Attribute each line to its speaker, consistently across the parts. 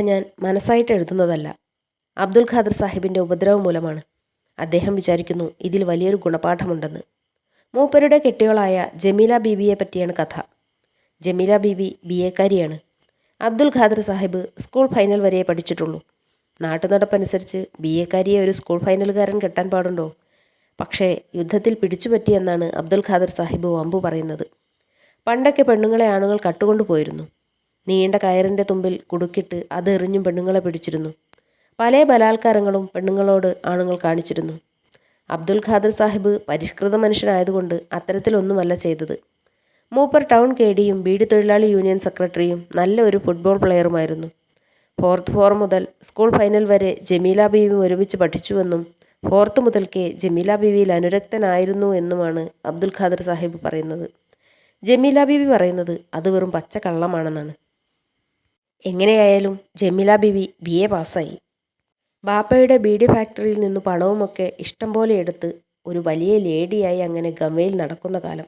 Speaker 1: ഞാൻ മനസ്സായിട്ട് എഴുതുന്നതല്ല. അബ്ദുൽ ഖാദർ സാഹിബിന്റെ ഉപദ്രവം മൂലമാണ്. അദ്ദേഹം വിചാരിക്കുന്നു ഇതിൽ വലിയൊരു ഗുണപാഠമുണ്ടെന്ന്. മൂപ്പരുടെ കെട്ടിയോളായ ജമീല ബീബിയെ പറ്റിയാണ് കഥ. ജമീല ബീബി ബി എക്കാരിയാണ് അബ്ദുൽ ഖാദർ സാഹിബ് സ്കൂൾ ഫൈനൽ വരെ പഠിച്ചിട്ടുള്ളൂ. നാട്ടുനടപ്പനുസരിച്ച് ബി എക്കാരിയെ ഒരു സ്കൂൾ ഫൈനലുകാരൻ കെട്ടാൻ പാടുണ്ടോ? പക്ഷേ യുദ്ധത്തിൽ പിടിച്ചുപറ്റിയെന്നാണ് അബ്ദുൽ ഖാദർ സാഹിബ് വമ്പു പറയുന്നത്. പണ്ടൊക്കെ പെണ്ണുങ്ങളെ ആണുങ്ങൾ കട്ടുകൊണ്ടു പോയിരുന്നു നീണ്ട കയറിന്റെ തുമ്പിൽ കുടുക്കിട്ട് അത് എറിഞ്ഞും പെണ്ണുങ്ങളെ പിടിച്ചിരുന്നു. പല ബലാത്കാരങ്ങളും പെണ്ണുങ്ങളോട് ആണുങ്ങൾ കാണിച്ചിരുന്നു. അബ്ദുൽ ഖാദർ സാഹിബ് പരിഷ്കൃത മനുഷ്യനായതുകൊണ്ട് അത്തരത്തിലൊന്നുമല്ല ചെയ്തത്. മൂപ്പർ ടൗൺ കെ ഡിയും ബീഡി തൊഴിലാളി യൂണിയൻ സെക്രട്ടറിയും നല്ല ഒരു ഫുട്ബോൾ പ്ലെയറുമായിരുന്നു. ഫോർത്ത് ഫോർ മുതൽ സ്കൂൾ ഫൈനൽ വരെ ജമീല ബീവിയും ഒരുമിച്ച് പഠിച്ചുവെന്നും ഫോർത്ത് മുതൽക്കേ ജമീല ബീവിയിൽ അനുരക്തനായിരുന്നു എന്നുമാണ് അബ്ദുൽ ഖാദർ സാഹിബ് പറയുന്നത്. ജമീല ബീവി പറയുന്നത് അത് വെറും പച്ച കള്ളമാണെന്നാണ് എങ്ങനെയായാലും ജമീല ബിവി ബി എ പാസ്സായി. ബാപ്പയുടെ ബീഡി ഫാക്ടറിയിൽ നിന്ന് പണവുമൊക്കെ ഇഷ്ടം പോലെ എടുത്ത് ഒരു വലിയ ലേഡിയായി അങ്ങനെ ഗമയിൽ നടക്കുന്ന കാലം.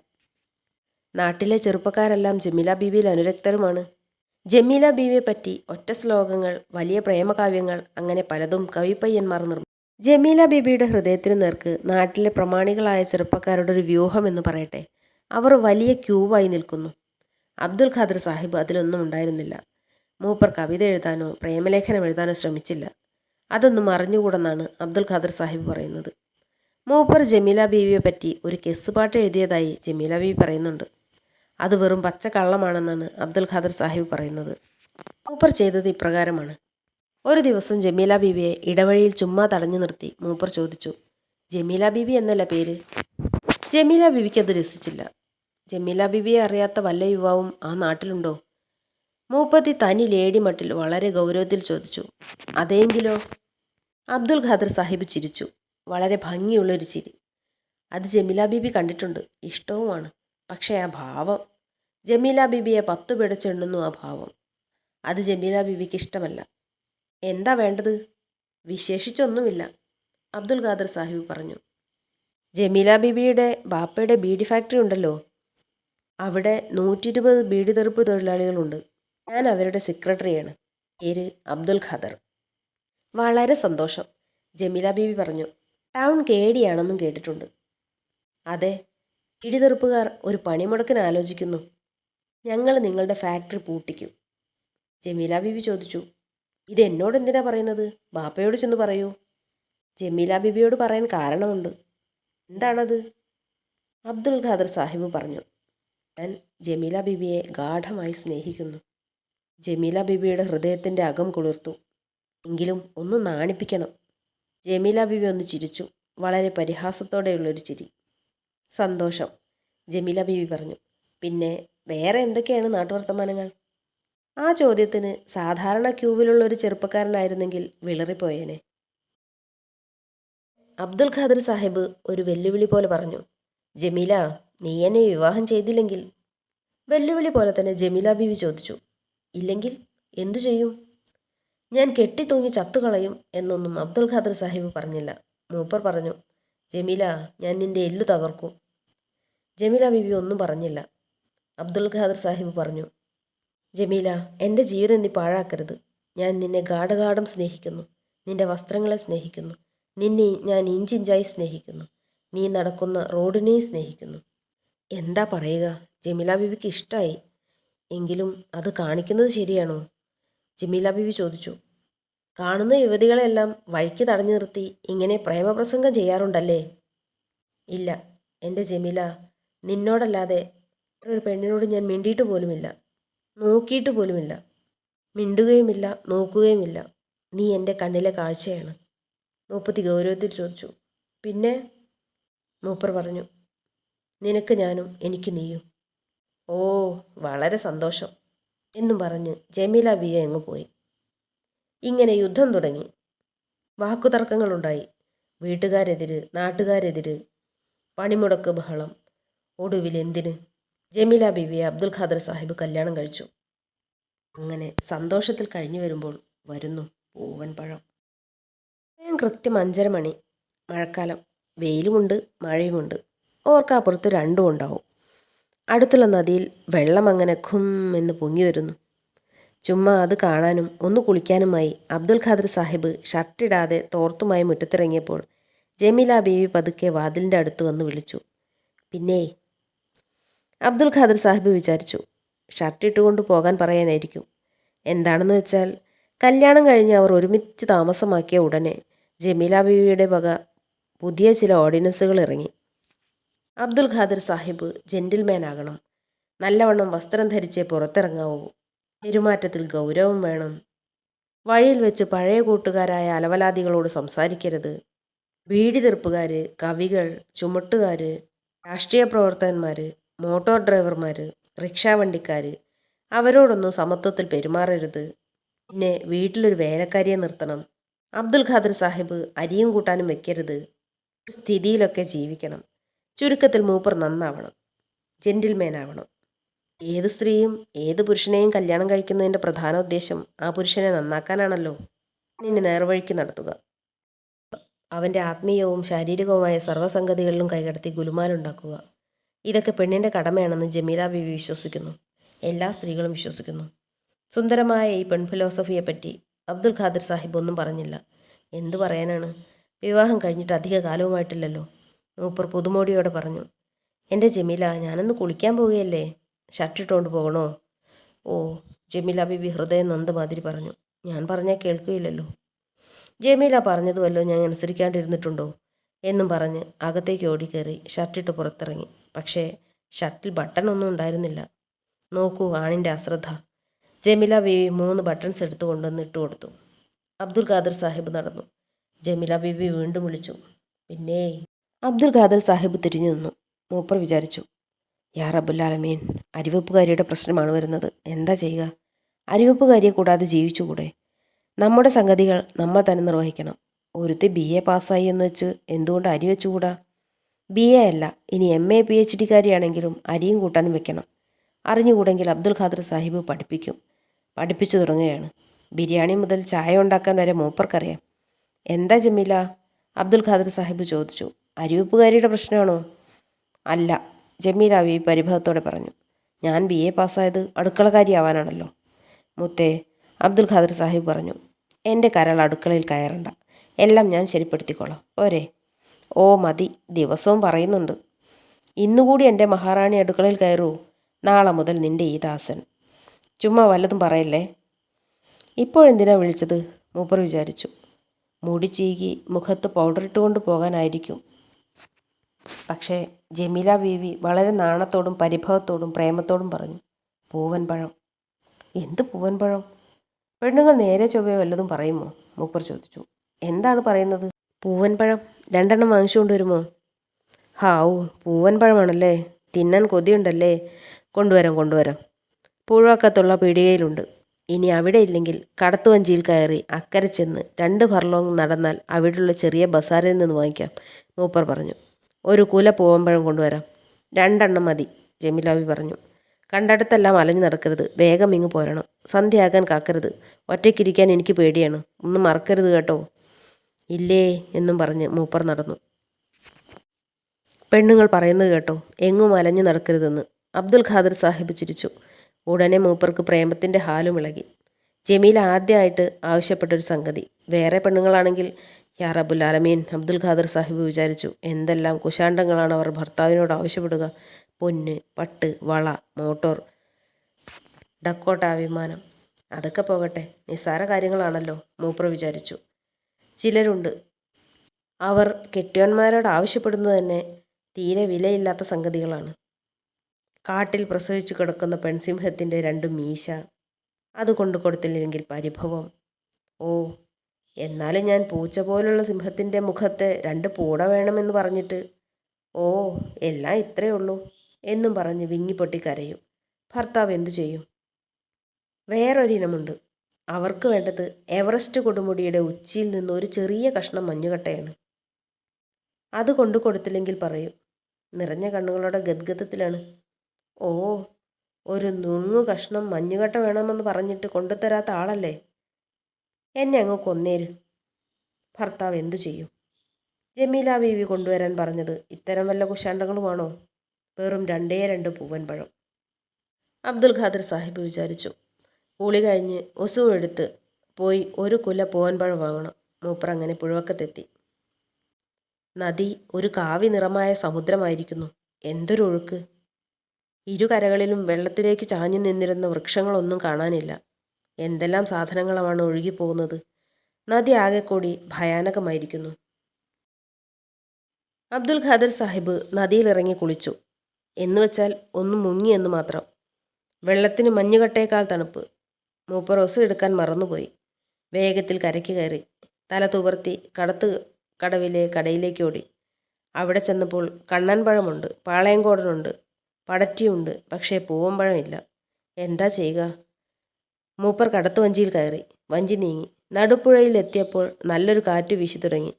Speaker 1: നാട്ടിലെ ചെറുപ്പക്കാരെല്ലാം ജമീല ബീവിയിൽ അനുരക്തരുമാണ്. ജമീല ബീവിയെ പറ്റി ഒറ്റ ശ്ലോകങ്ങൾ വലിയ പ്രേമകാവ്യങ്ങൾ അങ്ങനെ പലതും കവിപ്പയ്യന്മാർ നിർമ്മിച്ചു. ജമീല ബീബിയുടെ ഹൃദയത്തിന് നേർക്ക് നാട്ടിലെ പ്രമാണികളായ ചെറുപ്പക്കാരുടെ ഒരു വ്യൂഹം എന്ന് പറയട്ടെ. അവർ വലിയ ക്യൂവായി നിൽക്കുന്നു. അബ്ദുൽ ഖാദർ സാഹിബ് അതിലൊന്നും ഉണ്ടായിരുന്നില്ല. മൂപ്പർ കവിത എഴുതാനോ പ്രേമലേഖനം എഴുതാനോ ശ്രമിച്ചില്ല. അതൊന്നും അറിഞ്ഞുകൂടെന്നാണ് അബ്ദുൽ ഖാദർ സാഹിബ് പറയുന്നത്. മൂപ്പർ ജമീല ബീവിയെ പറ്റി ഒരു കെസ് പാട്ട് എഴുതിയതായി ജമീല ബീവി പറയുന്നുണ്ട്. അത് വെറും പച്ച കള്ളമാണെന്നാണ് അബ്ദുൽ ഖാദർ സാഹിബ് പറയുന്നത്. മൂപ്പർ ചെയ്തത് ഇപ്രകാരമാണ്. ഒരു ദിവസം ജമീല ബീവിയെ ഇടവഴിയിൽ ചുമ്മാ തടഞ്ഞു നിർത്തി മൂപ്പർ ചോദിച്ചു ജമീല ബീവി എന്നല്ല പേര്? ജമീല ബീവിക്ക് അത് രസിച്ചില്ല. ജമീല ബീബിയെ അറിയാത്ത വല്ല യുവാവും ആ നാട്ടിലുണ്ടോ? മൂപ്പത്തി തനി ലേഡിമട്ടിൽ വളരെ ഗൗരവത്തിൽ ചോദിച്ചു അതെങ്കിലോ? അബ്ദുൽ ഖാദർ സാഹിബ് ചിരിച്ചു. വളരെ ഭംഗിയുള്ളൊരു ചിരി. അത് ജമീല ബീബി കണ്ടിട്ടുണ്ട്. ഇഷ്ടവുമാണ്. പക്ഷേ ആ ഭാവം. ജമീല ബീബിയെ പത്തു പിടച്ചെണ്ണുന്നു ആ ഭാവം. അത് ജമീല ബീബിക്ക് ഇഷ്ടമല്ല. എന്താ വേണ്ടത്? വിശേഷിച്ചൊന്നുമില്ല. അബ്ദുൽ ഖാദർ സാഹിബ് പറഞ്ഞു ജമീല ബീബിയുടെ ബാപ്പയുടെ ബീഡി ഫാക്ടറി ഉണ്ടല്ലോ. അവിടെ നൂറ്റി ഇരുപത് ബീഡി തെറുപ്പ് തൊഴിലാളികളുണ്ട്. ഞാൻ അവരുടെ സെക്രട്ടറിയാണ്. പേര് അബ്ദുൽ ഖാദർ. വളരെ സന്തോഷം. ജമീല ബീബി പറഞ്ഞു ടൗൺ കേടിയാണെന്നും കേട്ടിട്ടുണ്ട്. അതെ. ഇടിതെറുപ്പുകാർ ഒരു പണിമുടക്കിന് ആലോചിക്കുന്നു. ഞങ്ങൾ നിങ്ങളുടെ ഫാക്ടറി പൂട്ടിക്കും. ജമീല ബീബി ചോദിച്ചു ഇത് എന്നോട് എന്തിനാ പറയുന്നത്? ബാപ്പയോട് ചെന്ന് പറയൂ. ജമീല ബീബിയോട് പറയാൻ കാരണമുണ്ട്. എന്താണത്? അബ്ദുൽ ഖാദർ സാഹിബ് പറഞ്ഞു ഞാൻ ജമീല ബീബിയെ ഗാഠമായി സ്നേഹിക്കുന്നു. ജമീല ബിബിയുടെ ഹൃദയത്തിന്റെ അകം കുളിർത്തു. എങ്കിലും ഒന്ന് നാണിപ്പിക്കണം. ജമീല ബിബി ഒന്ന് ചിരിച്ചു. വളരെ പരിഹാസത്തോടെയുള്ളൊരു ചിരി. സന്തോഷം ജമീല ബിബി പറഞ്ഞു. പിന്നെ വേറെ എന്തൊക്കെയാണ് നാട്ടുവർത്തമാനങ്ങൾ? ആ ചോദ്യത്തിന് സാധാരണ ക്യൂവിലുള്ള ഒരു ചെറുപ്പക്കാരനായിരുന്നെങ്കിൽ വിളറിപ്പോയേനെ. അബ്ദുൽ ഖാദർ സാഹിബ് ഒരു വെല്ലുവിളി പോലെ പറഞ്ഞു. ജമീല നീ എന്നെ വിവാഹം ചെയ്തില്ലെങ്കിൽ? വെല്ലുവിളി പോലെ തന്നെ ജമീല ബീവി ചോദിച്ചു. ഇല്ലെങ്കിൽ എന്തു ചെയ്യും? ഞാൻ കെട്ടിത്തൂങ്ങി ചത്തുകളയും എന്നൊന്നും അബ്ദുൽ ഖാദർ സാഹിബ് പറഞ്ഞില്ല. മൂപ്പർ പറഞ്ഞു ജമീല ഞാൻ നിന്റെ എല്ലു തകർക്കും. ജമീല ബിബി ഒന്നും പറഞ്ഞില്ല. അബ്ദുൽ ഖാദർ സാഹിബ് പറഞ്ഞു ജമീല എന്റെ ജീവിതം നീ പാഴാക്കരുത്. ഞാൻ നിന്നെ ഗാഠഗാഠം സ്നേഹിക്കുന്നു. നിന്റെ വസ്ത്രങ്ങളെ സ്നേഹിക്കുന്നു. നിന്നെ ഞാൻ ഇഞ്ചിഞ്ചായി സ്നേഹിക്കുന്നു. നീ നടക്കുന്ന റോഡിനെയും സ്നേഹിക്കുന്നു. എന്താ പറയുക? ജമീല ബിബിക്ക് ഇഷ്ടമായി എങ്കിലും അത് കാണിക്കുന്നത് ശരിയാണോ? ജമീല ബിബി ചോദിച്ചു. കാണുന്ന യുവതികളെല്ലാം വഴിക്ക് തടഞ്ഞു നിർത്തി ഇങ്ങനെ പ്രേമപ്രസംഗം ചെയ്യാറുണ്ടല്ലേ? ഇല്ല എന്റെ ജമീല നിന്നോടല്ലാതെ ഒരു പെണ്ണിനോട് ഞാൻ മിണ്ടിയിട്ട് പോലുമില്ല. നോക്കിയിട്ട് പോലുമില്ല. മിണ്ടുകയുമില്ല നോക്കുകയുമില്ല. നീ എന്റെ കണ്ണിലെ കാഴ്ചയാണ്. മൂപ്പത്തി ഗൗരവത്തിൽ ചോദിച്ചു. പിന്നെ? മൂപ്പർ പറഞ്ഞു. നിനക്ക് ഞാനും എനിക്ക് നീയും. ഓ വളരെ സന്തോഷം എന്നും പറഞ്ഞ് ജമീല ബിയ എങ്ങ് പോയി. ഇങ്ങനെ യുദ്ധം തുടങ്ങി. വാക്കുതർക്കങ്ങളുണ്ടായി. വീട്ടുകാരെതിര് നാട്ടുകാരെതിര് പണിമുടക്ക് ബഹളം. ഒടുവിൽ എന്തിന്? ജമീല ബിവിയെ അബ്ദുൽ ഖാദർ സാഹിബ് കല്യാണം കഴിച്ചു. അങ്ങനെ സന്തോഷത്തിൽ കഴിഞ്ഞു വരുമ്പോൾ വരുന്നു പൂവൻ പഴം. സമയം കൃത്യം അഞ്ചര മണി. മഴക്കാലം. വെയിലുമുണ്ട് മഴയുമുണ്ട്. ഓർക്കാപ്പുറത്ത് രണ്ടും ഉണ്ടാവും. അടുത്തുള്ള നദിയിൽ വെള്ളം അങ്ങനെ ഖും എന്ന് പൊങ്ങി വരുന്നു. ചുമ്മാ അത് കാണാനും ഒന്ന് കുളിക്കാനുമായി അബ്ദുൽ ഖാദർ സാഹിബ് ഷർട്ടിടാതെ തോർത്തുമായി മുറ്റത്തിറങ്ങിയപ്പോൾ ജമീല ബീവി പതുക്കെ വാതിലിന്റെ അടുത്ത് വന്ന് വിളിച്ചു. പിന്നെ? അബ്ദുൽ ഖാദർ സാഹിബ് വിചാരിച്ചു. ഷർട്ടിട്ടുകൊണ്ട് പോകാൻ പറയാനായിരിക്കും. എന്താണെന്ന് വെച്ചാൽ കല്യാണം കഴിഞ്ഞ് അവർ ഒരുമിച്ച് താമസമാക്കിയ ഉടനെ ജമീല ബീവിയുടെ വക പുതിയ ചില ഓർഡിനൻസുകൾ ഇറങ്ങി. അബ്ദുൽ ഖാദർ സാഹിബ് ജെന്റിൽമാൻ ആകണം നല്ലവണ്ണം വസ്ത്രം ധരിച്ചേ പുറത്തിറങ്ങാവൂ. പെരുമാറ്റത്തിൽ ഗൗരവം വേണം. വഴിയിൽ വെച്ച് പഴയ കൂട്ടുകാരായ അലവലാദികളോട് സംസാരിക്കരുത്. ബീഡി തീർപ്പുകാർ കവികൾ ചുമട്ടുകാർ രാഷ്ട്രീയ പ്രവർത്തകന്മാർ മോട്ടോർ ഡ്രൈവർമാർ റിക്ഷാ വണ്ടിക്കാർ അവരോടൊന്നും സമത്വത്തിൽ പെരുമാറരുത്. പിന്നെ വീട്ടിലൊരു വേലക്കാരിയെ നിർത്തണം. അബ്ദുൽ ഖാദർ സാഹിബ് അരിയും കൂട്ടാനും വെക്കരുത്. സ്ഥിതിയിലൊക്കെ ജീവിക്കണം. ചുരുക്കത്തിൽ മൂപ്പർ നന്നാവണം. ജെന്റിൽമാൻ ആവണം ഏത് സ്ത്രീയും ഏത് പുരുഷനെയും കല്യാണം കഴിക്കുന്നതിന്റെ പ്രധാന ഉദ്ദേശം ആ പുരുഷനെ നന്നാക്കാനാണല്ലോ. നിന്നെ നേർവഴിക്ക് നടത്തുക. അവന്റെ ആത്മീയവും ശാരീരികവുമായ സർവസംഗതികളിലും കൈകടത്തി ഗുലുമാലുണ്ടാക്കുക. ഇതൊക്കെ പെണ്ണിന്റെ കടമയാണെന്ന് ജമീല ബീവി വിശ്വസിക്കുന്നു. എല്ലാ സ്ത്രീകളും വിശ്വസിക്കുന്നു. സുന്ദരമായ ഈ പെൺ ഫിലോസഫിയെപ്പറ്റി അബ്ദുൽ ഖാദിർ സാഹിബ് ഒന്നും പറഞ്ഞില്ല. എന്തു പറയാനാണ്? വിവാഹം കഴിഞ്ഞിട്ട് അധിക കാലവുമായിട്ടില്ലല്ലോ. മൂപ്പർ പുതുമോടിയോടെ പറഞ്ഞു എന്റെ ജമീല ഞാനൊന്ന് കുളിക്കാൻ പോവുകയല്ലേ? ഷർട്ടിട്ടുകൊണ്ട് പോകണോ? ഓ ജമീല ബിബി ഹൃദയം നൊന്ത മാതിരി പറഞ്ഞു ഞാൻ പറഞ്ഞാൽ കേൾക്കുകയില്ലല്ലോ. ജമീല പറഞ്ഞതുമല്ലോ ഞാൻ അനുസരിക്കാണ്ടിരുന്നിട്ടുണ്ടോ? എന്നും പറഞ്ഞ് അകത്തേക്ക് ഓടിക്കയറി ഷർട്ടിട്ട് പുറത്തിറങ്ങി. പക്ഷേ ഷർട്ടിൽ ബട്ടൺ ഒന്നും ഉണ്ടായിരുന്നില്ല. നോക്കൂ ആണിന്റെ അശ്രദ്ധ. ജമീല ബീവി മൂന്ന് ബട്ടൺസ് എടുത്തു കൊണ്ടുവന്ന് ഇട്ടു കൊടുത്തു. അബ്ദുൽ ഖാദർ സാഹിബ് നടന്നു. ജമീല ബീവി വീണ്ടും വിളിച്ചു പിന്നെ അബ്ദുൽ ഖാദർ സാഹിബ് തിരിഞ്ഞു നിന്നു. മൂപ്പർ വിചാരിച്ചു യാ അബുല്ലാലമീൻ അരിവെപ്പുകാരിയുടെ പ്രശ്നമാണ് വരുന്നത്. എന്താ ചെയ്യുക? അരിവെപ്പുകാരിയെ കൂടാതെ ജീവിച്ചുകൂടെ? നമ്മുടെ സംഗതികൾ നമ്മൾ തന്നെ നിർവഹിക്കണം. ഒരുത്തി ബി എ പാസ്സായി എന്ന് വെച്ച് എന്തുകൊണ്ട് അരി വെച്ചുകൂടാ? ബി എ അല്ല ഇനി എം എ പി എച്ച് ഡിക്കാരിയാണെങ്കിലും അരിയും കൂട്ടാനും വെക്കണം. അറിഞ്ഞുകൂടെങ്കിൽ അബ്ദുൽ ഖാദർ സാഹിബ് പഠിപ്പിക്കും. പഠിപ്പിച്ചു തുടങ്ങുകയാണ്. ബിരിയാണി മുതൽ ചായ ഉണ്ടാക്കാൻ വരെ മൂപ്പർക്കറിയാം. എന്താ ജമീല? അബ്ദുൽ ഖാദർ സാഹിബ് ചോദിച്ചു. അരിവെപ്പുകാരിയുടെ പ്രശ്നമാണോ? അല്ല. ജമീല വി പരിഭവത്തോടെ പറഞ്ഞു. ഞാൻ ബി എ പാസ്സായത് അടുക്കളക്കാരിയാവാനാണല്ലോ. മുത്തേ അബ്ദുൽ ഖാദർ സാഹിബ് പറഞ്ഞു. എന്റെ കരൾ അടുക്കളയിൽ കയറണ്ട. എല്ലാം ഞാൻ ശരിപ്പെടുത്തിക്കോളാം. പോരെ. ഓ മതി. ദിവസവും പറയുന്നുണ്ട്. ഇന്നുകൂടി എന്റെ മഹാറാണി അടുക്കളയിൽ കയറൂ. നാളെ മുതൽ നിന്റെ ഈ ദാസൻ. ചുമ്മാ വല്ലതും പറയല്ലേ? ഇപ്പോഴെന്തിനാ വിളിച്ചത്? മൂപ്പർ വിചാരിച്ചു. മുടി ചീകി മുഖത്ത് പൗഡർ ഇട്ടുകൊണ്ട് പോകാനായിരിക്കും. പക്ഷേ ജമീല ബീവി വളരെ നാണത്തോടും പരിഭവത്തോടും പ്രേമത്തോടും പറഞ്ഞു പൂവൻ പഴം. എന്ത് പൂവൻ പഴം? പെണ്ണുങ്ങൾ നേരെ ചൊവ്വയോ വല്ലതും പറയുമോ? മൂപ്പർ ചോദിച്ചു. എന്താണ് പറയുന്നത്? പൂവൻ പഴം രണ്ടെണ്ണം വാങ്ങിച്ചുകൊണ്ട് കൊണ്ടുവരുമോ ഹാവൂ പൂവൻ പഴമാണല്ലേ. തിന്നാൻ കൊതിയുണ്ടല്ലേ. കൊണ്ടുവരാം കൊണ്ടുവരാം. പുഴക്കത്തുള്ള പീടികയിലുണ്ട്. ഇനി അവിടെ ഇല്ലെങ്കിൽ കടത്തുവഞ്ചിയിൽ കയറി അക്കരെ ചെന്ന് രണ്ട് ഫർലോങ് നടന്നാൽ അവിടെയുള്ള ചെറിയ ബസാറിൽ നിന്ന് വാങ്ങിക്കാം മൂപ്പർ പറഞ്ഞു. ഒരു കുല പൂവമ്പഴം കൊണ്ടുവരാം. രണ്ടെണ്ണം മതി ജമിലാവി പറഞ്ഞു. കണ്ടടുത്തെല്ലാം അലഞ്ഞു നടക്കരുത് വേഗം ഇങ്ങ് പോരണം. സന്ധ്യയാകാൻ കാക്കരുത് ഒറ്റയ്ക്കിരിക്കാൻ എനിക്ക് പേടിയാണ് ഒന്നും മറക്കരുത് കേട്ടോ. ഇല്ലേ എന്നും പറഞ്ഞ് മൂപ്പർ നടന്നു. പെണ്ണുങ്ങൾ പറയുന്നത് കേട്ടോ എങ്ങും അലഞ്ഞു നടക്കരുതെന്ന്. അബ്ദുൽ ഖാദർ സാഹിബ് ചിരിച്ചു. ഉടനെ മൂപ്പർക്ക് പ്രേമത്തിന്റെ ഹാലും ഇളകി. ജമീൽ ആദ്യമായിട്ട് ആവശ്യപ്പെട്ടൊരു സംഗതി. വേറെ പെണ്ണുങ്ങളാണെങ്കിൽ യാ റബ്ബുൽ ആലമീൻ അബ്ദുൽ ഖാദർ സാഹിബ് വിചാരിച്ചു. എന്തെല്ലാം കുശാണ്ടങ്ങളാണ് അവർ ഭർത്താവിനോട് ആവശ്യപ്പെടുക. പൊന്ന് പട്ട് വള മോട്ടോർ ഡക്കോട്ട വിമാനം. അതൊക്കെ പോകട്ടെ നിസ്സാര കാര്യങ്ങളാണല്ലോ മൂപ്പർ വിചാരിച്ചു. ചിലരുണ്ട്. അവർ കെട്ടിയോന്മാരോട് ആവശ്യപ്പെടുന്നത് തന്നെ തീരെ വിലയില്ലാത്ത സംഗതികളാണ്. കാട്ടിൽ പ്രസവിച്ചു കിടക്കുന്ന പെൺസിംഹത്തിന്റെ രണ്ട് മീശ. അത് കൊണ്ടു കൊടുത്തില്ലെങ്കിൽ പരിഭവം. ഓ എന്നാലും ഞാൻ പൂച്ച പോലുള്ള സിംഹത്തിന്റെ മുഖത്തെ രണ്ട് പൂട വേണമെന്ന് പറഞ്ഞിട്ട്. ഓ എല്ലാം ഇത്രയേ ഉള്ളൂ എന്നും പറഞ്ഞ് വിങ്ങിപ്പൊട്ടി കരയും. ഭർത്താവ് എന്തു ചെയ്യും? വേറൊരിനമുണ്ട്. അവർക്ക് വേണ്ടത് എവറസ്റ്റ് കൊടുമുടിയുടെ ഉച്ചിയിൽ നിന്ന് ഒരു ചെറിയ കഷ്ണം മഞ്ഞുകട്ടയാണ്. അത് കൊണ്ടു കൊടുത്തില്ലെങ്കിൽ പറയും. നിറഞ്ഞ കണ്ണുകളുടെ ഗദ്ഗതത്തിലാണ് ഓ ഒരു നുങ്ങു കഷ്ണം മഞ്ഞുകട്ട വേണമെന്ന് പറഞ്ഞിട്ട് കൊണ്ടുതരാത്ത ആളല്ലേ? എന്നെ അങ്ങ് കൊന്നേര്. ഭർത്താവ് എന്തു ചെയ്യും? ജമീല ബീവി കൊണ്ടുവരാൻ പറഞ്ഞത് ഇത്തരം വല്ല കുശാണ്ടങ്ങളുമാണോ? വെറും രണ്ടേ രണ്ട് പൂവൻ പഴം അബ്ദുൽ ഖാദർ സാഹിബ് വിചാരിച്ചു. കൂളി കഴിഞ്ഞ് ഒസു എടുത്ത് പോയി ഒരു കുല പൂവൻ പഴം വാങ്ങണം. മൂപ്പർ അങ്ങനെ പുഴവക്കത്തെത്തി. നദി ഒരു കാവി നിറമായ സമുദ്രമായിരിക്കുന്നു. എന്തൊരു ഒഴുക്ക്. ഇരുകരകളിലും വെള്ളത്തിലേക്ക് ചാഞ്ഞു നിന്നിരുന്ന വൃക്ഷങ്ങളൊന്നും കാണാനില്ല. എന്തെല്ലാം സാധനങ്ങളാണ് ഒഴുകിപ്പോകുന്നത്? നദി ആകെക്കൂടി ഭയാനകമായിരിക്കുന്നു. അബ്ദുൽ ഖാദർ സാഹിബ് നദിയിലിറങ്ങി കുളിച്ചു. എന്നുവെച്ചാൽ ഒന്ന് മുങ്ങി എന്ന് മാത്രം. വെള്ളത്തിന് മഞ്ഞുകട്ടയേക്കാൾ തണുപ്പ്. മൂപ്പർ എടുക്കാൻ മറന്നുപോയി. വേഗത്തിൽ കരയ്ക്ക് കയറി. തല തുവർത്തി കടത്ത് കടവിലെ കടയിലേക്ക് ഓടി. അവിടെ ചെന്നപ്പോൾ കണ്ണൻപഴമുണ്ട് പാളയംകോടനുണ്ട് പടറ്റിയുണ്ട്. പക്ഷേ പൂവമ്പഴമില്ല. എന്താ ചെയ്യുക? മൂപ്പർ കടത്തു വഞ്ചിയിൽ കയറി. വഞ്ചി നീങ്ങി. നടുപ്പുഴയിൽ എത്തിയപ്പോൾ നല്ലൊരു കാറ്റ് വീശി തുടങ്ങി.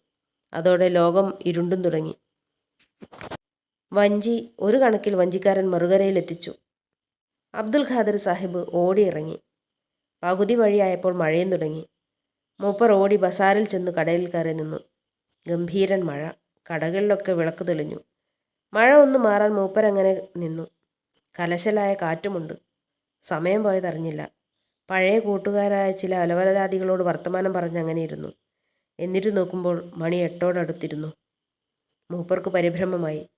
Speaker 1: അതോടെ ലോകം ഇരുണ്ടും തുടങ്ങി. വഞ്ചി ഒരു കണക്കിൽ വഞ്ചിക്കാരൻ മറുകരയിലെത്തിച്ചു. അബ്ദുൽ ഖാദർ സാഹിബ് ഓടിയിറങ്ങി. പകുതി വഴിയായപ്പോൾ മഴയും തുടങ്ങി. മൂപ്പർ ഓടി ബസാറിൽ ചെന്ന് കടയിൽ കയറി നിന്നു. ഗംഭീരൻ മഴ. കടകളിലൊക്കെ വിളക്ക് തെളിഞ്ഞു. മഴ ഒന്ന് മാറാൻ മൂപ്പരങ്ങനെ നിന്നു. കലശലായ കാറ്റുമുണ്ട്. സമയം പോയതറിഞ്ഞില്ല പഴയ കൂട്ടുകാരായ ചില അലവലാദികളോട് വർത്തമാനം പറഞ്ഞങ്ങനെ ഇരുന്നു. എന്നിട്ട് നോക്കുമ്പോൾ മണി എട്ടോടടുത്തിരുന്നു. മൂപ്പർക്ക് പരിഭ്രമമായി.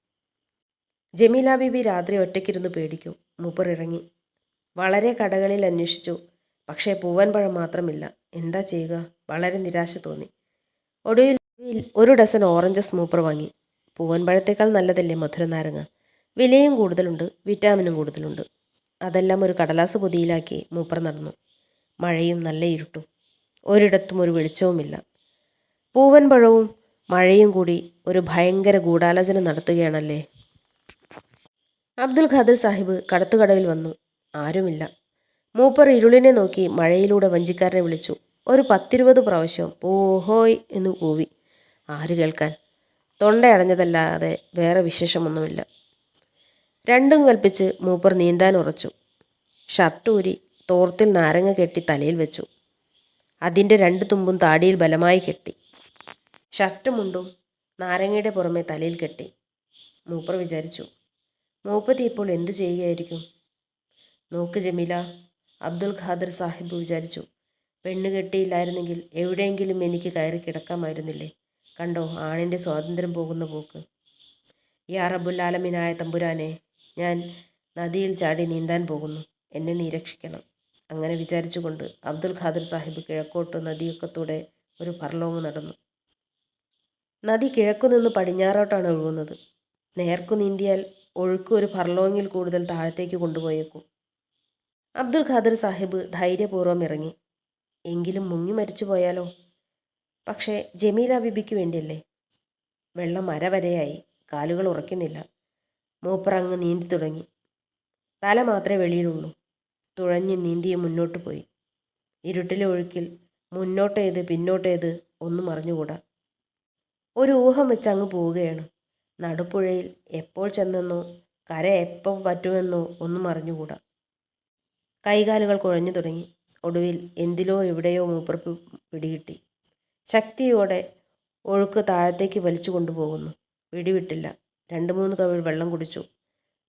Speaker 1: ജമീല ബീബി രാത്രി ഒറ്റയ്ക്കിരുന്ന് പേടിക്കും. മൂപ്പർ ഇറങ്ങി. വളരെ കടകളിൽ അന്വേഷിച്ചു. പക്ഷേ പൂവൻ പഴം മാത്രമില്ല. എന്താ ചെയ്യുക? വളരെ നിരാശ തോന്നി. ഒടുവിൽ ഒരു ഡസൻ ഓറഞ്ചസ് മൂപ്പർ വാങ്ങി. പൂവൻപഴത്തേക്കാൾ നല്ലതല്ലേ മധുര നാരങ്ങ? വിലയും കൂടുതലുണ്ട് വിറ്റാമിനും കൂടുതലുണ്ട്. അതെല്ലാം ഒരു കടലാസ് പൊതിയിലാക്കി മൂപ്പർ നടന്നു. മഴയും നല്ല ഇരുട്ടും. ഒരിടത്തും ഒരു വെളിച്ചവുമില്ല. പൂവൻപഴവും മഴയും കൂടി ഒരു ഭയങ്കര ഗൂഢാലോചന നടത്തുകയാണല്ലേ? അബ്ദുൽ ഖാദർ സാഹിബ് കടത്തുകടവിൽ വന്നു. ആരുമില്ല. മൂപ്പർ ഇരുളിനെ നോക്കി മഴയിലൂടെ വഞ്ചിക്കാരനെ വിളിച്ചു. ഒരു പത്തിരുപത് പ്രാവശ്യം ഓഹോയ് എന്ന് കൂവി. ആര് കേൾക്കാൻ? തൊണ്ടയടഞ്ഞതല്ലാതെ വേറെ വിശേഷമൊന്നുമില്ല. രണ്ടും കൽപ്പിച്ച് മൂപ്പർ നീന്താൻ ഉറച്ചു. ഷർട്ടൂരി തോർത്തിൽ നാരങ്ങ കെട്ടി തലയിൽ വെച്ചു. അതിന്റെ രണ്ട് തുമ്പും താടിയിൽ ബലമായി കെട്ടി. ഷർട്ട് മുണ്ടും നാരങ്ങയുടെ പുറമെ തലയിൽ കെട്ടി. മൂപ്പർ വിചാരിച്ചു മൂപ്പത്തി ഇപ്പോൾ എന്തു ചെയ്യുകയായിരിക്കും? നോക്ക് ജമീല അബ്ദുൽ ഖാദർ സാഹിബ് വിചാരിച്ചു. പെണ്ണ് കെട്ടിയില്ലായിരുന്നെങ്കിൽ എവിടെയെങ്കിലും എനിക്ക് കയറി കിടക്കാമായിരുന്നില്ലേ? കണ്ടോ? ആണിന്റെ സ്വാതന്ത്ര്യം പോകുന്ന പോക്ക്. യാ റബ്ബുല്ലാലമിനായ തമ്പുരാനെ ഞാൻ നദിയിൽ ചാടി നീന്താൻ പോകുന്നു. എന്നെ നീ രക്ഷിക്കണം. അങ്ങനെ വിചാരിച്ചുകൊണ്ട് അബ്ദുൽ ഖാദർ സാഹിബ് കിഴക്കോട്ട് നദിയൊക്കത്തൂടെ ഒരു ഫർലോങ് നടന്നു. നദി കിഴക്കു നിന്ന് പടിഞ്ഞാറോട്ടാണ് ഒഴുകുന്നത്. നേർക്കു നീന്തിയാൽ ഒഴുക്ക് ഒരു ഫർലോങ്ങിൽ കൂടുതൽ താഴത്തേക്ക് കൊണ്ടുപോയേക്കും. അബ്ദുൽ ഖാദർ സാഹിബ് ധൈര്യപൂർവം ഇറങ്ങി. എങ്കിലും മുങ്ങി മരിച്ചു പോയാലോ പക്ഷേ ജമീല ബിബിക്ക് വേണ്ടിയല്ലേ? വെള്ളം അരവരെയായി കാലുകൾ ഉറക്കുന്നില്ല മൂപ്പർ അങ്ങ് നീന്തി തുടങ്ങി. തല മാത്രമേ വെളിയിലുള്ളൂ. തുഴഞ്ഞ് നീന്തിയെ മുന്നോട്ട് പോയി. ഇരുട്ടിലെ ഒഴുക്കിൽ മുന്നോട്ടേത് പിന്നോട്ടേത് ഒന്നും അറിഞ്ഞുകൂടാ. ഒരു ഊഹം വെച്ച് അങ്ങ് പോവുകയാണ്. നടുപ്പുഴയിൽ എപ്പോൾ ചെന്നെന്നോ കര എപ്പോൾ പറ്റുമെന്നോ ഒന്നും അറിഞ്ഞുകൂടാ. കൈകാലുകൾ കുഴഞ്ഞു തുടങ്ങി. ഒടുവിൽ എന്തിലോ എവിടെയോ മൂപ്പർ പിടികിട്ടി. ശക്തിയോടെ ഒഴുക്ക് താഴത്തേക്ക് വലിച്ചു കൊണ്ടുപോകുന്നു. പിടിവിട്ടില്ല. രണ്ട് മൂന്ന് കവിൾ വെള്ളം കുടിച്ചു.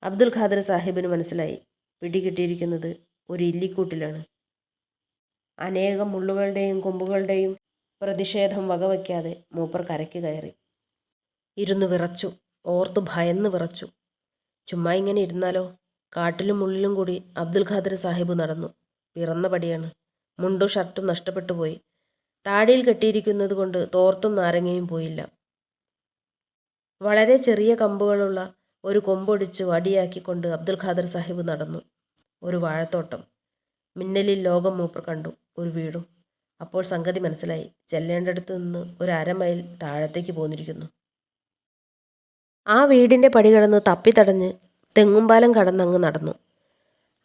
Speaker 1: അബ്ദുൽ ഖാദർ സാഹിബിന് മനസ്സിലായി. പിടികിട്ടിയിരിക്കുന്നത് ഒരു ഇല്ലിക്കൂട്ടിലാണ്. അനേകം മുള്ളുകളുടെയും കൊമ്പുകളുടെയും പ്രതിഷേധം വകവയ്ക്കാതെ മൂപ്പർ കരയ്ക്ക് കയറി. ഇരുന്ന് വിറച്ചു. ഓർത്തു ഭയന്ന് വിറച്ചു. ചുമ്മാ ഇങ്ങനെ ഇരുന്നാലോ? കാട്ടിലും ഉള്ളിലും കൂടി അബ്ദുൽ ഖാദർ സാഹിബ് നടന്നു. പിറന്ന പടിയാണ്. മുണ്ടും ഷർട്ടും നഷ്ടപ്പെട്ടു പോയി. താടിയിൽ കെട്ടിയിരിക്കുന്നത് കൊണ്ട് തോർത്തും നാരങ്ങയും പോയില്ല. വളരെ ചെറിയ കമ്പുകളുള്ള ഒരു കൊമ്പൊടിച്ച് വടിയാക്കിക്കൊണ്ട് അബ്ദുൽ ഖാദർ സാഹിബ് നടന്നു. ഒരു വാഴത്തോട്ടം. മിന്നലിൽ ലോകം മൂപ്പർ കണ്ടു ഒരു വീടും. അപ്പോൾ സംഗതി മനസ്സിലായി. ചെല്ലേണ്ടടുത്ത് നിന്ന് ഒരു അരമൈൽ താഴത്തേക്ക് പോന്നിരിക്കുന്നു. ആ വീടിന്റെ പടി കടന്ന് തപ്പിത്തടഞ്ഞ് തെങ്ങുംപാലം കടന്നങ്ങ് നടന്നു.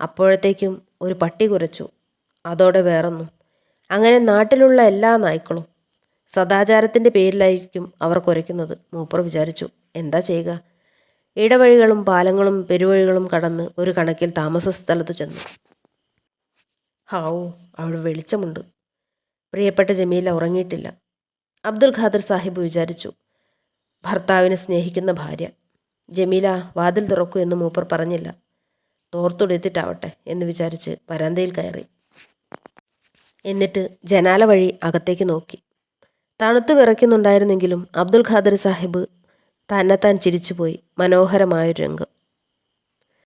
Speaker 1: അപ്പോഴത്തേക്കും ഒരു പട്ടി കുറച്ചു അതോടെ വേറൊന്നും. അങ്ങനെ നാട്ടിലുള്ള എല്ലാ നായ്ക്കളും സദാചാരത്തിന്റെ പേരിലായിരിക്കും അവർ കുരയ്ക്കുന്നത് മൂപ്പർ വിചാരിച്ചു എന്താ ചെയ്യുക? ഇടവഴികളും പാലങ്ങളും പെരുവഴികളും കടന്ന് ഒരു കണക്കിൽ താമസ സ്ഥലത്ത് ചെന്നു. ഹാവോ അവിടെ വെളിച്ചമുണ്ട്. പ്രിയപ്പെട്ട ജമീല ഉറങ്ങിയിട്ടില്ല. അബ്ദുൽ ഖാദർ സാഹിബ് വിചാരിച്ചു ഭർത്താവിനെ സ്നേഹിക്കുന്ന ഭാര്യ. ജമീല വാതിൽ തുറക്കൂ എന്ന് മൂപ്പർ പറഞ്ഞില്ല. തോർത്തുടുത്തിട്ടാവട്ടെ എന്ന് വിചാരിച്ച് വരാന്തയിൽ കയറി. എന്നിട്ട് ജനാല വഴി അകത്തേക്ക് നോക്കി. തണുത്തു വിറയ്ക്കുന്നുണ്ടായിരുന്നെങ്കിലും അബ്ദുൽ ഖാദർ സാഹിബ് തന്നെത്താൻ ചിരിച്ചുപോയി മനോഹരമായൊരു രംഗം.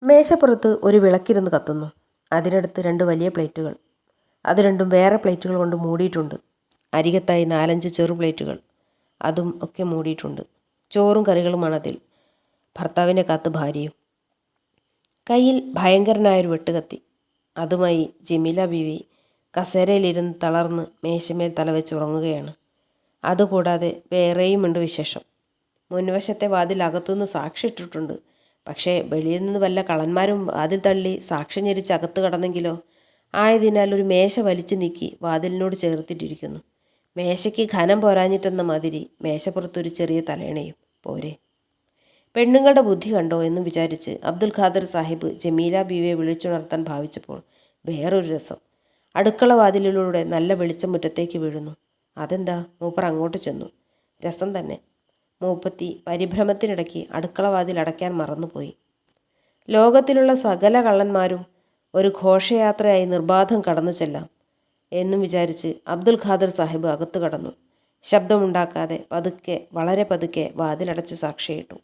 Speaker 1: മേശപ്പുറത്ത് ഒരു വിളക്കിരുന്ന് കത്തുന്നു. അതിനടുത്ത് രണ്ട് വലിയ പ്ലേറ്റുകൾ. അത് രണ്ടും വേറെ പ്ലേറ്റുകൾ കൊണ്ട് മൂടിയിട്ടുണ്ട്. അരികത്തായി നാലഞ്ച് ചെറു പ്ലേറ്റുകൾ. അതും ഒക്കെ മൂടിയിട്ടുണ്ട്. ചോറും കറികളുമാണ് അതിൽ. ഭർത്താവിന്റെ കാത്ത് ഭാര്യയും. കയ്യിൽ ഭയങ്കരനായൊരു വെട്ടുകത്തി. അതുമായി ജമീല ബീവി കസേരയിലിരുന്ന് തളർന്ന് മേശമേൽ തലവെച്ച് ഉറങ്ങുകയാണ്. അതുകൂടാതെ വേറെയുമുണ്ട് വിശേഷം. മുൻവശത്തെ വാതിൽ അകത്തുനിന്ന് സാക്ഷി ഇട്ടിട്ടുണ്ട് പക്ഷേ വെളിയിൽ നിന്ന് വല്ല കള്ളന്മാരും വാതിൽ തള്ളി സാക്ഷി ഞെരിച്ച് അകത്ത് കടന്നെങ്കിലോ? ആയതിനാൽ ഒരു മേശ വലിച്ചു നീക്കി വാതിലിനോട് ചേർത്തിട്ടിരിക്കുന്നു. മേശയ്ക്ക് ഘനം പോരാഞ്ഞിട്ടെന്ന മാതിരി മേശപ്പുറത്തൊരു ചെറിയ തലേണയും പോരെ. പെണ്ണുങ്ങളുടെ ബുദ്ധി കണ്ടോ എന്നും വിചാരിച്ച് അബ്ദുൽ ഖാദർ സാഹിബ് ജമീല ബീവിയെ വിളിച്ചുണർത്താൻ ഭാവിച്ചപ്പോൾ വേറൊരു രസം. അടുക്കള വാതിലിലൂടെ നല്ല വെളിച്ചം മുറ്റത്തേക്ക് വീഴുന്നു. അതെന്താ? മൂപ്പർ അങ്ങോട്ട് ചെന്നു. രസം തന്നെ. മൂപ്പത്തി പരിഭ്രമത്തിനിടയ്ക്ക് അടുക്കള വാതിൽ അടയ്ക്കാൻ മറന്നുപോയി. ലോകത്തിലുള്ള സകല കള്ളന്മാരും ഒരു ഘോഷയാത്രയായി നിർബാധം കടന്നു ചെല്ലാം എന്നും വിചാരിച്ച് അബ്ദുൽ ഖാദർ സാഹിബ് അകത്തു കടന്നു. ശബ്ദമുണ്ടാക്കാതെ പതുക്കെ വളരെ പതുക്കെ വാതിലടച്ച് സാക്ഷിയിട്ടു.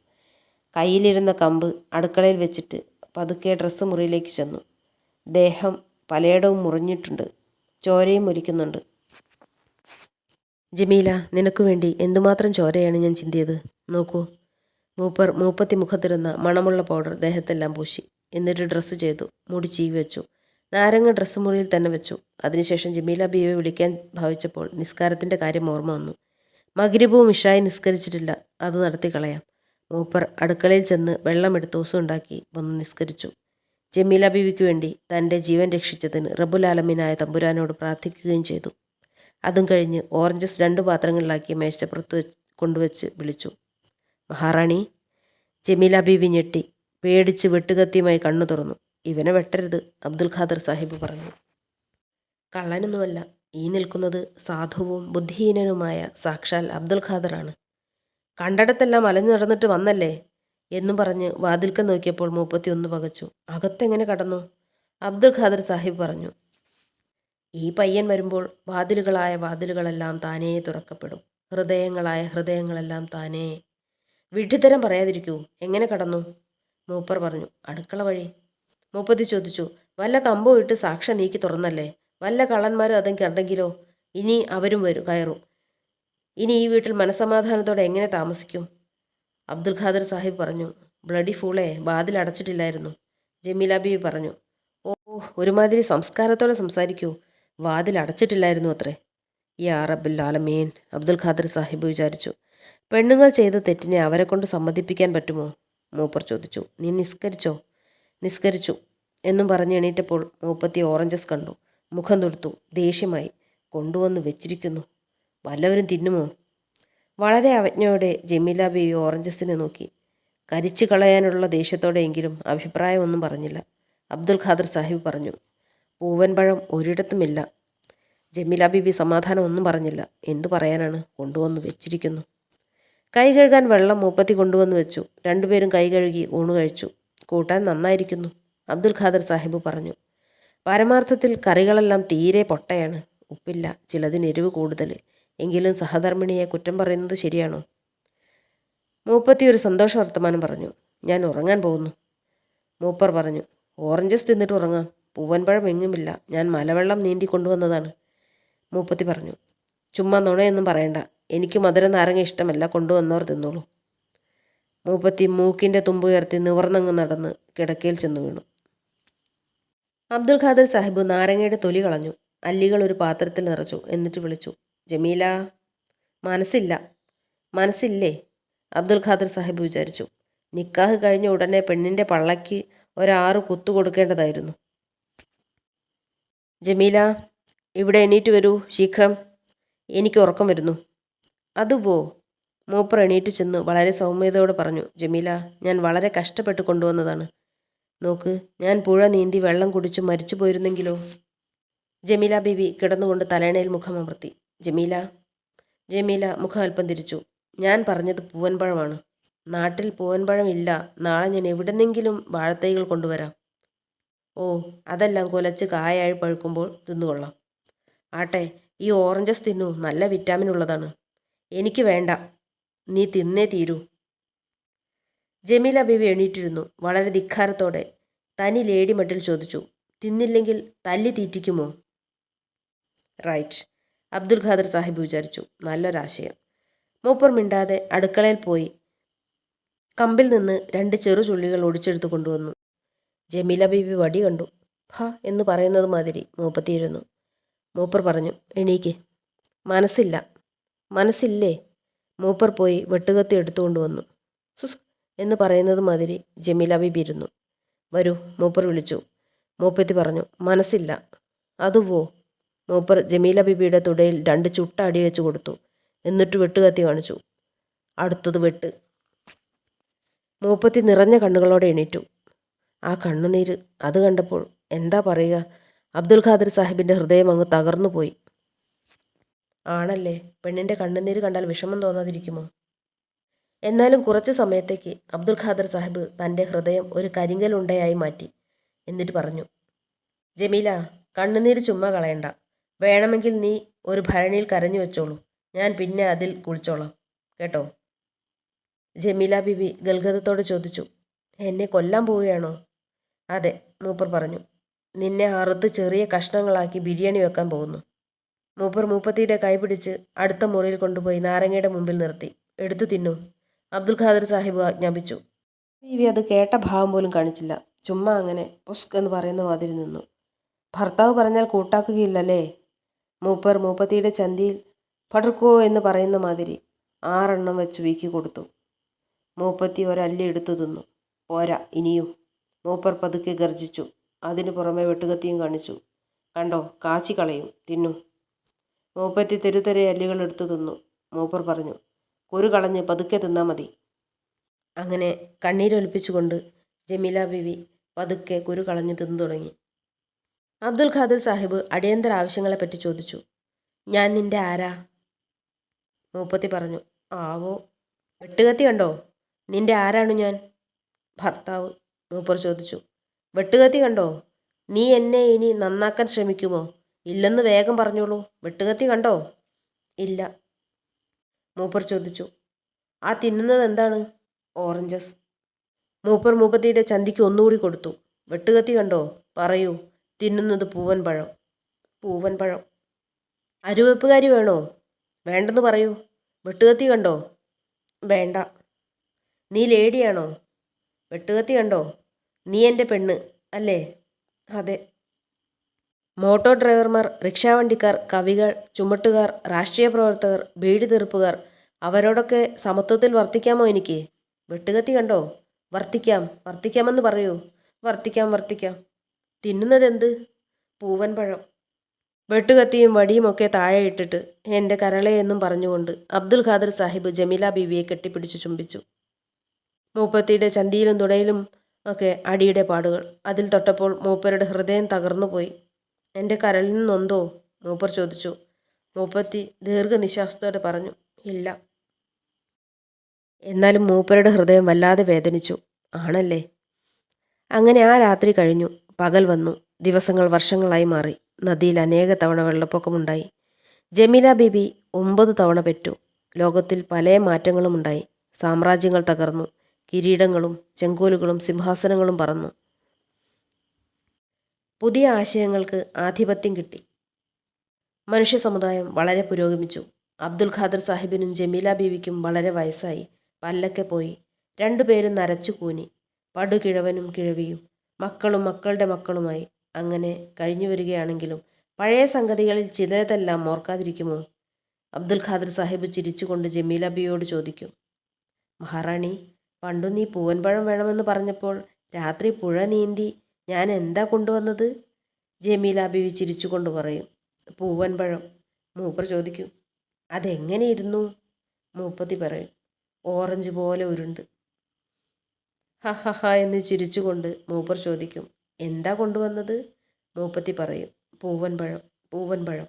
Speaker 1: കയ്യിലിരുന്ന കമ്പ് അടുക്കളയിൽ വെച്ചിട്ട് പതുക്കെ ഡ്രസ്സ് മുറിയിലേക്ക് ചെന്നു. ദേഹം പലയിടവും മുറിഞ്ഞിട്ടുണ്ട്. ചോരയും മുരിക്കുന്നുണ്ട് ജമീല നിനക്ക് വേണ്ടി എന്തുമാത്രം ചോരയാണ് ഞാൻ ചിന്തിയത്? നോക്കൂ. മൂപ്പർ മൂപ്പത്തി മുഖത്തിരുന്ന മണമുള്ള പൗഡർ ദേഹത്തെല്ലാം പൂശി. എന്നിട്ട് ഡ്രസ്സ് ചെയ്തു. മുടി ചീവി വെച്ചു. നാരങ്ങ ഡ്രസ്സ് മുറിയിൽ തന്നെ വെച്ചു. അതിനുശേഷം ജമീല ബീവെ വിളിക്കാൻ ഭാവിച്ചപ്പോൾ നിസ്കാരത്തിന്റെ കാര്യം ഓർമ്മ വന്നു. മഗ്രിബും ഇഷായി നിസ്കരിച്ചിട്ടില്ല. അത് നടത്തി കളയാം മൂപ്പർ അടുക്കളയിൽ ചെന്ന് വെള്ളമെടുത്ത് ഉണ്ടാക്കി വന്ന് നിസ്കരിച്ചു. ജമീല ബീവിക്ക് വേണ്ടി തന്റെ ജീവൻ രക്ഷിച്ചതിന് റബുലാലമീനായ തമ്പുരാനോട് പ്രാർത്ഥിക്കുകയും ചെയ്തു. അതും കഴിഞ്ഞ് ഓറഞ്ചസ് രണ്ട് പാത്രങ്ങളിലാക്കി മേശപ്പുറത്ത് വെച്ച് കൊണ്ടുവച്ച് വിളിച്ചു. മഹാറാണി ജമീല ബീവി ഞെട്ടി പേടിച്ച് വെട്ടുകത്തിയുമായി കണ്ണു തുറന്നു. ഇവനെ വെട്ടരുത് അബ്ദുൽ ഖാദർ സാഹിബ് പറഞ്ഞു. കള്ളനൊന്നുമല്ല ഈ നിൽക്കുന്നത് സാധുവും ബുദ്ധിഹീനനുമായ സാക്ഷാൽ അബ്ദുൽ ഖാദറാണ്. കണ്ടടത്തെല്ലാം അലഞ്ഞു നടന്നിട്ട് വന്നല്ലേ? എന്നും പറഞ്ഞ് വാതിൽക്ക നോക്കിയപ്പോൾ മുപ്പത്തി ഒന്ന് പകച്ചു. അകത്തെങ്ങനെ കടന്നു? അബ്ദുൽ ഖാദർ സാഹിബ് പറഞ്ഞു ഈ പയ്യൻ വരുമ്പോൾ വാതിലുകളായ വാതിലുകളെല്ലാം താനേ തുറക്കപ്പെടും. ഹൃദയങ്ങളായ ഹൃദയങ്ങളെല്ലാം താനേ. വിഡ്ഢിത്തരം പറയാതിരിക്കൂ. എങ്ങനെ കടന്നു? മൂപ്പർ പറഞ്ഞു അടുക്കള വഴി. മൂപ്പത്തി ചോദിച്ചു വല്ല കമ്പോ ഇട്ട് സാക്ഷ നീക്കി തുറന്നല്ലേ? വല്ല കള്ളന്മാരും അതും കണ്ടെങ്കിലോ? ഇനി അവരും വരും കയറും. ഇനി ഈ വീട്ടിൽ മനസമാധാനത്തോടെ എങ്ങനെ താമസിക്കും? അബ്ദുൽ ഖാദർ സാഹിബ് പറഞ്ഞു ബ്ലഡി ഫൂളെ വാതിൽ അടച്ചിട്ടില്ലായിരുന്നു. ജമീല ബീവി പറഞ്ഞു ഓ ഒരുമാതിരി സംസ്കാരത്തോടെ സംസാരിക്കൂ വാതിൽ അടച്ചിട്ടില്ലായിരുന്നു അത്രേ. ഈ അറബുൽ ആലമീൻ അബ്ദുൽ ഖാദർ സാഹിബ് വിചാരിച്ചു പെണ്ണുങ്ങൾ ചെയ്ത തെറ്റിനെ അവരെ കൊണ്ട് സമ്മതിപ്പിക്കാൻ പറ്റുമോ? മൂപ്പർ ചോദിച്ചു നീ നിസ്കരിച്ചോ? നിസ്കരിച്ചു എന്നും പറഞ്ഞ് എണീറ്റപ്പോൾ മൂപ്പത്തി ഓറഞ്ചസ് കണ്ടു മുഖം തൊടുത്തു ദേഷ്യമായി കൊണ്ടുവന്ന് വെച്ചിരിക്കുന്നു വല്ലവരും തിന്നുമോ? വളരെ അവജ്ഞയോടെ ജമീല ബേബി ഓറഞ്ചസിനെ നോക്കി. കരിച്ചു കളയാനുള്ള ദേഷ്യത്തോടെയെങ്കിലും അഭിപ്രായമൊന്നും പറഞ്ഞില്ല. അബ്ദുൽ ഖാദർ സാഹിബ് പറഞ്ഞു പൂവൻ പഴം ഒരിടത്തുമില്ല. ജമീല ബീബി സമാധാനം ഒന്നും പറഞ്ഞില്ല. എന്തു പറയാനാണ്? കൊണ്ടുവന്ന് വെച്ചിരിക്കുന്നു. കൈ കഴുകാൻ വെള്ളം മൂപ്പത്തി കൊണ്ടുവന്ന് വെച്ചു. രണ്ടുപേരും കൈ കഴുകി ഊണ് കഴിച്ചു. കൂട്ടാൻ നന്നായിരിക്കുന്നു അബ്ദുൽ ഖാദർ സാഹിബ് പറഞ്ഞു. പരമാർത്ഥത്തിൽ കറികളെല്ലാം തീരെ പൊട്ടയാണ്. ഉപ്പില്ല ചിലതിന് എരിവ് കൂടുതൽ എങ്കിലും സഹധർമ്മിണിയെ കുറ്റം പറയുന്നത് ശരിയാണോ? മൂപ്പത്തി ഒരു സന്തോഷ വർത്തമാനം പറഞ്ഞു. ഞാൻ ഉറങ്ങാൻ പോകുന്നു. മൂപ്പർ പറഞ്ഞു ഓറഞ്ചസ് തിന്നിട്ട് ഉറങ്ങാം. പൂവൻപഴം എങ്ങുമില്ല. ഞാൻ മലവെള്ളം നീന്തി കൊണ്ടുവന്നതാണ്. മൂപ്പത്തി പറഞ്ഞു ചുമ്മാ നുണയൊന്നും പറയണ്ട. എനിക്ക് മധുര നാരങ്ങ ഇഷ്ടമല്ല. കൊണ്ടുവന്നവർ തിന്നോളൂ. മൂപ്പത്തി മൂക്കിന്റെ തുമ്പുയർത്തി നിവർന്നങ്ങ് നടന്ന് കിടക്കയിൽ ചെന്നു വീണു. അബ്ദുൽ ഖാദർ സാഹിബ് നാരങ്ങയുടെ തൊലി കളഞ്ഞു. അല്ലികൾ ഒരു പാത്രത്തിൽ നിറച്ചു. എന്നിട്ട് വിളിച്ചു ജമീല മനസ്സില്ല. മനസ്സില്ലേ? അബ്ദുൽ ഖാദർ സാഹിബ് വിചാരിച്ചു. നിക്കാഹ് കഴിഞ്ഞ ഉടനെ പെണ്ണിന്റെ പള്ളയ്ക്ക് ഒരാറ് കുത്തു കൊടുക്കേണ്ടതായിരുന്നു. ജമീല ഇവിടെ എണീറ്റ് വരൂ ശീഘ്രം. എനിക്ക് ഉറക്കം വരുന്നു. അതുപോ മൂപ്പർ എണീറ്റ് ചെന്ന് വളരെ സൗമ്യതയോട് പറഞ്ഞു ജമീല ഞാൻ വളരെ കഷ്ടപ്പെട്ട് കൊണ്ടുവന്നതാണ്. നോക്ക് ഞാൻ പുഴ നീന്തി വെള്ളം കുടിച്ച് മരിച്ചു പോയിരുന്നെങ്കിലോ ജമീല ബീവി കിടന്നുകൊണ്ട് തലേണയിൽ മുഖമമർത്തി. ജമീല ജമീല മുഖം അല്പം തിരിച്ചു. ഞാൻ പറഞ്ഞത് പൂവൻപഴമാണ്. നാട്ടിൽ പൂവൻപഴം ഇല്ല നാളെ ഞാൻ എവിടെന്നെങ്കിലും വാഴത്തൈകൾ കൊണ്ടുവരാം. ഓ അതെല്ലാം കുലച്ച് കായായി പഴുക്കുമ്പോൾ തിന്നുകൊള്ളാം. ആട്ടെ ഈ ഓറഞ്ചസ് തിന്നു. നല്ല വിറ്റാമിൻ ഉള്ളതാണ്. എനിക്ക് വേണ്ട. നീ തിന്നേ തീരൂ. ജമീല ബീവി എണീറ്റിരുന്നു. വളരെ ധിക്കാരത്തോടെ. തനി ലേഡി മട്ടിൽ ചോദിച്ചു. തിന്നില്ലെങ്കിൽ തല്ലി തീറ്റിക്കുമോ? റൈറ്റ്. അബ്ദുൽ ഖാദർ സാഹിബ് വിചാരിച്ചു. നല്ലൊരാശയം. മൂപ്പർ മിണ്ടാതെ അടുക്കളയിൽ പോയി കമ്പിൽ നിന്ന് രണ്ട് ചെറു ചുള്ളികൾ ഒടിച്ചെടുത്ത് കൊണ്ടുവന്നു. ജമീല ബീബി വടി കണ്ടു. ഹ എന്ന് പറയുന്നത് മാതിരി മൂപ്പത്തിയിരുന്നു. മൂപ്പർ പറഞ്ഞു എണീക്ക്. മനസ്സില്ല. മനസ്സില്ലേ? മൂപ്പർ പോയി വെട്ടുകത്തി എടുത്തുകൊണ്ട് വന്നു എന്ന് പറയുന്നത് മാതിരി ജമീല ബീബി ഇരുന്നു. വരൂ മൂപ്പർ വിളിച്ചു. മൂപ്പത്തി പറഞ്ഞു മനസ്സില്ല. അതുവോ? മൂപ്പർ ജമീല ബിബിയുടെ തുടയിൽ രണ്ട് ചുട്ട അടി വെച്ചു കൊടുത്തു. എന്നിട്ട് വെട്ടുകത്തി കാണിച്ചു. അടുത്തത് വെട്ട്. മൂപ്പത്തി നിറഞ്ഞ കണ്ണുകളോടെ എണീറ്റു. ആ കണ്ണുനീര് അത് കണ്ടപ്പോൾ എന്താ പറയുക? അബ്ദുൽ ഖാദർ സാഹിബിന്റെ ഹൃദയം അങ്ങ് തകർന്നു പോയി. ആണല്ലേ? പെണ്ണിന്റെ കണ്ണുനീര് കണ്ടാൽ വിഷമം തോന്നാതിരിക്കുമോ? എന്നാലും കുറച്ച് സമയത്തേക്ക് അബ്ദുൽ ഖാദർ സാഹിബ് തന്റെ ഹൃദയം ഒരു കരിങ്കലുണ്ടയായി മാറ്റി. എന്നിട്ട് പറഞ്ഞു ജമീല കണ്ണുനീര് ചുമ്മാ കളയണ്ട. വേണമെങ്കിൽ നീ ഒരു ഭരണിയിൽ കരഞ്ഞു വെച്ചോളൂ. ഞാൻ പിന്നെ അതിൽ കുളിച്ചോളാം. കേട്ടോ? ജമീല ബിബി ഗൽഗതത്തോട് ചോദിച്ചു. എന്നെ കൊല്ലാൻ പോവുകയാണോ? അതെ മൂപ്പർ പറഞ്ഞു. നിന്നെ അറുത്ത് ചെറിയ കഷ്ണങ്ങളാക്കി ബിരിയാണി വെക്കാൻ പോകുന്നു. മൂപ്പർ മൂപ്പത്തിയുടെ കൈപിടിച്ച് അടുത്ത മുറിയിൽ കൊണ്ടുപോയി നാരങ്ങയുടെ മുമ്പിൽ നിർത്തി. എടുത്തു തിന്നു. അബ്ദുൽ ഖാദർ സാഹിബ് ആജ്ഞാപിച്ചു. ബീവി അത് കേട്ട ഭാവം പോലും കാണിച്ചില്ല. ചുമ്മാ അങ്ങനെ പുസ്ക് എന്ന് പറയുന്ന മാതിരി നിന്നു. ഭർത്താവ് പറഞ്ഞാൽ കൂട്ടാക്കുകയില്ലല്ലേ? മൂപ്പർ മൂപ്പത്തിയുടെ ചന്തിയിൽ പടർക്കോ എന്ന് പറയുന്ന മാതിരി ആറെണ്ണം വെച്ച് വീക്കി കൊടുത്തു. മൂപ്പത്തി ഒരല്ലി എടുത്തു തിന്നു. പോരാ ഇനിയും. മൂപ്പർ പതുക്കെ ഗർജിച്ചു അതിനു പുറമെ വെട്ടുകത്തിയും കാണിച്ചു. കണ്ടോ കാച്ചി കളയും തിന്നു. മൂപ്പത്തി തെരുതെരെ അല്ലികൾ എടുത്തു തിന്നു. മൂപ്പർ പറഞ്ഞു കുരു കളഞ്ഞ് പതുക്കെ തിന്നാ മതി. അങ്ങനെ കണ്ണീരൊലിപ്പിച്ചുകൊണ്ട് ജമീല ബിവി പതുക്കെ കുരു കളഞ്ഞു തിന്നു തുടങ്ങി. അബ്ദുൽ ഖാദർ സാഹിബ് അടിയന്തര ആവശ്യങ്ങളെപ്പറ്റി ചോദിച്ചു. ഞാൻ നിന്റെ ആരാ? മൂപ്പത്തി പറഞ്ഞു. ആവോ വെട്ടുകത്തി കണ്ടോ? നിന്റെ ആരാണ് ഞാൻ? ഭർത്താവ് മൂപ്പർ ചോദിച്ചു. വെട്ടുകത്തി കണ്ടോ? നീ എന്നെ ഇനി നന്നാക്കാൻ ശ്രമിക്കുമോ? ഇല്ലെന്ന് വേഗം പറഞ്ഞോളൂ. വെട്ടുകത്തി കണ്ടോ? ഇല്ല മൂപ്പർ ചോദിച്ചു. ആ തിന്നുന്നത് എന്താണ്? ഓറഞ്ചസ്. മൂപ്പർ മൂപ്പത്തിയുടെ ചന്തിക്ക് ഒന്നുകൂടി കൊടുത്തു. വെട്ടുകത്തി കണ്ടോ? പറയൂ. തിന്നുന്നത് പൂവൻ പഴം. പൂവൻ പഴം. അരുവെപ്പുകാരി വേണോ? വേണ്ടെന്ന് പറയൂ. വെട്ടുകത്തി കണ്ടോ? വേണ്ട. നീ ലേഡിയാണോ? വെട്ടുകത്തി കണ്ടോ? നീ എന്റെ പെണ്ണ് അല്ലേ? അതെ. മോട്ടോർ ഡ്രൈവർമാർ റിക്ഷാവണ്ടിക്കാർ കവികൾ ചുമട്ടുകാർ രാഷ്ട്രീയ പ്രവർത്തകർ ബീഡി തീർപ്പുകാർ അവരോടൊക്കെ സമത്വത്തിൽ വർത്തിക്കാമോ എനിക്ക്? വെട്ടുകത്തി കണ്ടോ? വർത്തിക്കാം വർത്തിക്കാമെന്ന് പറയൂ. വർത്തിക്കാം വർത്തിക്കാം. തിന്നുന്നതെന്ത്? പൂവൻ പഴം. വെട്ടുകത്തിയും വടിയുമൊക്കെ താഴെ ഇട്ടിട്ട് എന്റെ കരളെ എന്നും പറഞ്ഞുകൊണ്ട് അബ്ദുൽ ഖാദർ സാഹിബ് ജമീല ബീവിയെ കെട്ടിപ്പിടിച്ചു ചുംബിച്ചു. മൂപ്പത്തിയുടെ ചന്തിയിലും തുടയിലും ഒക്കെ അടിയുടെ പാടുകൾ. അതിൽ തൊട്ടപ്പോൾ മൂപ്പരുടെ ഹൃദയം തകർന്നുപോയി എന്റെ കരളിൽ നിന്നൊന്തോ? മൂപ്പർ ചോദിച്ചു. മൂപ്പത്തി ദീർഘനിശ്വാസത്തോടെ പറഞ്ഞു ഇല്ല. എന്നാലും മൂപ്പരുടെ ഹൃദയം വല്ലാതെ വേദനിച്ചു. ആണല്ലേ? അങ്ങനെ ആ രാത്രി കഴിഞ്ഞു. പകൽ വന്നു. ദിവസങ്ങൾ വർഷങ്ങളായി മാറി. നദിയിൽ അനേക തവണ വെള്ളപ്പൊക്കമുണ്ടായി. ജമീല ബീബി ഒമ്പത് തവണ പെറ്റു. ലോകത്തിൽ പല മാറ്റങ്ങളും ഉണ്ടായി. സാമ്രാജ്യങ്ങൾ തകർന്നു. കിരീടങ്ങളും ചെങ്കോലുകളും സിംഹാസനങ്ങളും പറന്നു. പുതിയ ആശയങ്ങൾക്ക് ആധിപത്യം കിട്ടി. മനുഷ്യ സമുദായം വളരെ പുരോഗമിച്ചു. അബ്ദുൽ ഖാദർ സാഹിബിനും ജമീല ബീവിക്കും വളരെ വയസ്സായി. പല്ലൊക്കെ പോയി. രണ്ടുപേരും നരച്ചു കൂനി. പടുകിഴവനും കിഴവിയും. മക്കളും മക്കളുടെ മക്കളുമായി അങ്ങനെ കഴിഞ്ഞു വരികയാണെങ്കിലും പഴയ സംഗതികളിൽ ചിലതെല്ലാം ഓർക്കാതിരിക്കുമോ? അബ്ദുൽ ഖാദർ സാഹിബ് ചിരിച്ചുകൊണ്ട് ജമീല ബിയോട് ചോദിക്കും. മഹാറാണി പണ്ടു നീ പൂവൻപഴം വേണമെന്ന് പറഞ്ഞപ്പോൾ രാത്രി പുഴ നീന്തി ഞാൻ എന്താ കൊണ്ടുവന്നത്? ജമീല ബിവി ചിരിച്ചുകൊണ്ട് പറയും. പൂവൻപഴം. മൂപ്പർ ചോദിക്കും. അതെങ്ങനെയിരുന്നു? മൂപ്പത്തി പറയും. ഓറഞ്ച് പോലെ ഉരുണ്ട്. ഹ ഹ ഹ എന്ന് ചിരിച്ചുകൊണ്ട് മൂപ്പർ ചോദിക്കും എന്താ കൊണ്ടുവന്നത്? മൂപ്പത്തി പറയും പൂവൻ പഴം പൂവൻപഴം പൂവൻപഴം.